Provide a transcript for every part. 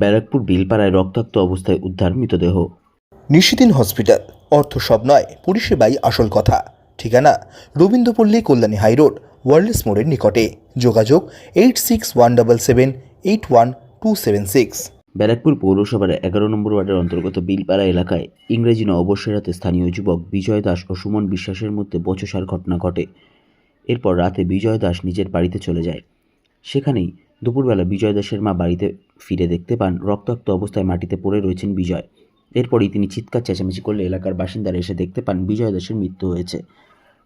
ব্যারাকপুর বিলপাড়ায় রক্তাক্ত অবস্থায় উদ্ধার মৃতদেহ। নিশিদিন হসপিটাল। অর্থ সব নয় পরিষেবাই আসল কথা। ঠিকানা রবীন্দ্রপল্লী কল্যাণী হাইরোড ওয়ার্ল্ডস মোড়ের নিকটে। যোগাযোগ eight six one double seven eight one two seven six. Barrackpore পৌরসভার এগারো নম্বর ওয়ার্ডের অন্তর্গত বিলপাড়া এলাকায় ইংরেজি নববর্ষের রাতে স্থানীয় যুবক বিজয় দাস ও সুমন বিশ্বাসের মধ্যে বচসার ঘটনা ঘটে। এরপর রাতে বিজয় দাস নিজের বাড়িতে চলে যায়। সেখানেই দুপুরবেলা বিজয় দাসের মা বাড়িতে ফিরে দেখতে পান রক্তাক্ত অবস্থায় মাটিতে পড়ে রয়েছেন বিজয়। এরপরই তিনি চিৎকার, চেঁচামেচি করলে এলাকার বাসিন্দারা এসে দেখতে পান বিজয় দাসের মৃত্যু হয়েছে।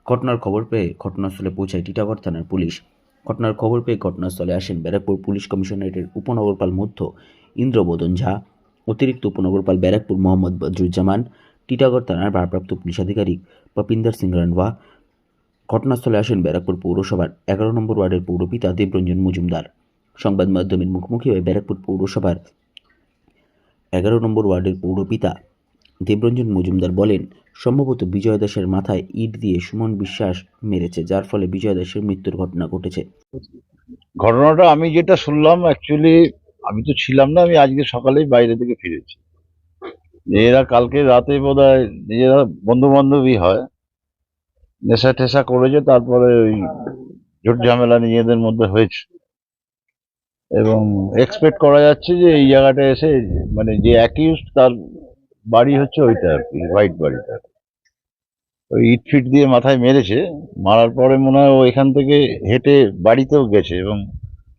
ঘটনার খবর পেয়ে ঘটনাস্থলে পৌঁছায় টিটাগড় থানার পুলিশ। ঘটনার খবর পেয়ে ঘটনাস্থলে আসেন ব্যারাকপুর পুলিশ কমিশনারেটের উপনগরপাল মধ্য ইন্দ্রবোধন ঝা, অতিরিক্ত উপনগরপাল ব্যারাকপুর মোহাম্মদ বদরুজ্জামান, টিটাগড় থানার ভারপ্রাপ্ত পুলিশ আধিকারিক পপিন্দর সিং রনওয়া। ঘটনাস্থলে আসেন ব্যারাকপুর পৌরসভার এগারো নম্বর ওয়ার্ডের পৌরপিতা দেবরঞ্জন মজুমদার। সংবাদ মাধ্যমের মুখোমুখি হয়ে ব্যারাকপুর পৌরসভার এগারো নম্বর ওয়ার্ডের পৌরপিতা দেবরঞ্জন মজুমদার বলেন, সম্ভবত বিজয় দাসের মাথায় ইট দিয়ে সুমন বিশ্বাস মেরেছে, যার ফলে বিজয় দাসের মৃত্যুর ঘটনা ঘটেছে। ঘটনাটা আমি যেটা শুনলাম অ্যাকচুয়ালি আমি তো ছিলাম না, আমি আজকে সকালেই বাইরে থেকে ফিরেছি। এরা কালকে রাতে বোধ হয় নিজেরা বন্ধু বান্ধবী হয় নেশা টেশা করেছে, তারপরে ওই ঝুট ঝামেলা নিজেদের মধ্যে হয়েছে। এবং এক্সপেক্ট করা যাচ্ছে যে এই জায়গাটা এসে মানে যে অ্যাকিউজ তার বাড়ি হচ্ছে ওইটা আর কি হোয়াইট বাড়িটা। ওই ইট ফিট দিয়ে মাথায় মেরেছে মারার পরে মনে হয় ও এখান থেকে হেঁটে বাড়িতেও গেছে এবং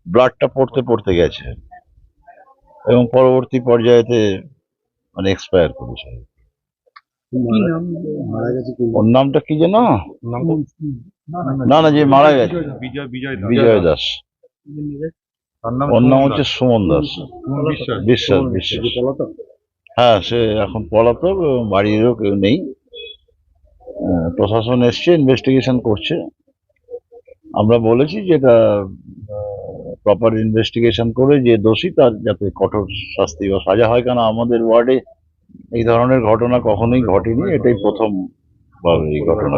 ব্লাডটা পড়তে পড়তে গেছে এবং পরবর্তী পর্যায়েতে মানে এক্সপায়ার করেছে। ওর নামটা কি যেন? না না যে মারা গেছে। বিজয় বিজয় দাস। ওর নাম হচ্ছে সুমন দাস বিশ্বাস বিশ্বাস। হ্যাঁ সে এখন পলাতক বাড়িরও কেউ নেই। প্রশাসন এসছে ইনভেস্টিগেশন করছে। আমরা বলেছি যেটা প্রপার ইনভেস্টিগেশন করে যে দোষী তার যাতে কঠোর শাস্তি বা সাজা হয়। কেন আমাদের ওয়ার্ডে এই ধরনের ঘটনা কখনোই ঘটেনি। এটাই প্রথম এই ঘটনা।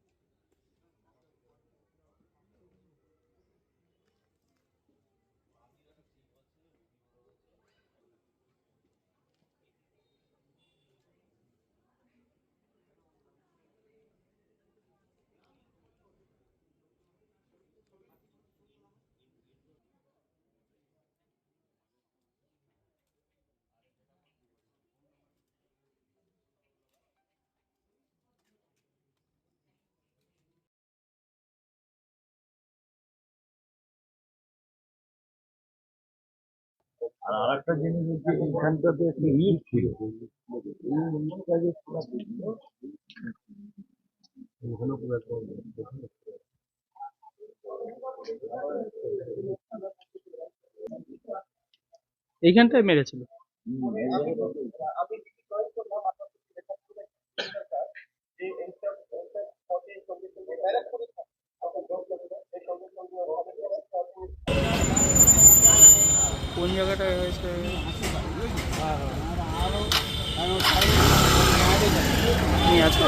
আর একটা জিনিস হচ্ছে এখানটাতে একটা ইট ছিল। এইখানটায় মেরেছিল। কোন জায়গাটায় হয়েছে। তুমি আছো?